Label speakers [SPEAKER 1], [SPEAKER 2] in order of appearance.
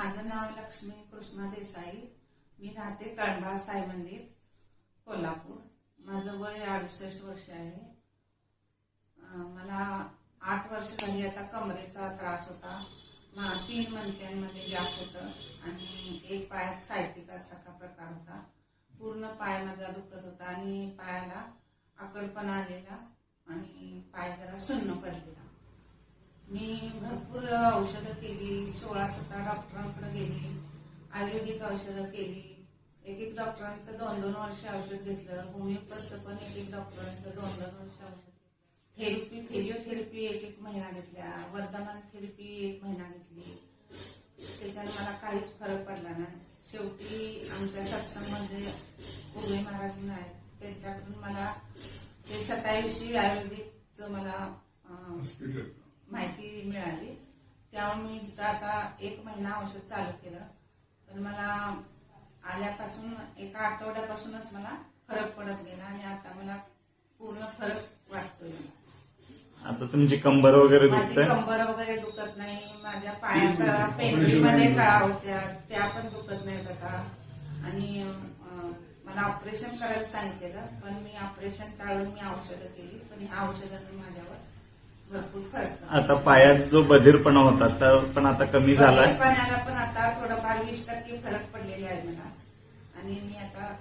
[SPEAKER 1] माझं नाव लक्ष्मी कृष्णा देसाई. मी राहते कळंबा साई मंदिर कोल्हापूर. माझं वय अडुसष्ट वर्ष आहे. मला आठ वर्ष झाली आता कमरेचा त्रास होता. मा- तीन मणक्यांमध्ये गॅप होतं आणि एक पायात सायटिक सारखा प्रकार होता. पूर्ण पाय माझा दुखत होता आणि पायाला आकडपणा आलेला आणि पाय जरा सुन्न पडलेला. भरपूर औषधं केली सोळा सतरा डॉक्टरांकडे गेली आयुर्वेदिक औषधं केली. एक एक डॉक्टरांचं दोन दोन वर्ष औषध घेतलं होमिओपॅथचं पण एक एक डॉक्टरांचं दोन दोन वर्ष औषध थेरपी फिजिओथेरपी एक एक महिना घेतल्या वर्धमान थेरपी एक महिना घेतली. त्याच्यात मला काहीच फरक पडला नाही. शेवटी आमच्या सत्संगमध्ये उर्वे महाराज आहेत त्यांच्याकडून मला ते सत्तावीसशी आयुर्वेदिकचं मला
[SPEAKER 2] हॉस्पिटल.
[SPEAKER 1] माहिती मिळाली. त्यामुळे मी तिथं आता एक महिना औषध चालू केलं. पण मला आल्यापासून एका आठवड्यापासूनच मला फरक पडत गेला आणि आता मला पूर्ण फरक वाटतोय.
[SPEAKER 3] आता तुमची कंबर वगैरे
[SPEAKER 1] माझी
[SPEAKER 3] दुखते
[SPEAKER 1] कंबर वगैरे दुखत नाही. माझ्या पायात पेंटिंगमध्ये कळा होत्या. त्या पण दुखत नाहीत आता. आणि मला ऑपरेशन करायला सांगितलेलं पण मी ऑपरेशन टाळून मी औषधं केली. पण ह्या औषधाने माझ्यावर.
[SPEAKER 3] आता पायात जो बधीरपणा होता तर पण आता कमी झाला
[SPEAKER 1] पाण्याला पण आता थोडंफार वीस टक्के फरक पडलेला आहे मला. आणि मी आता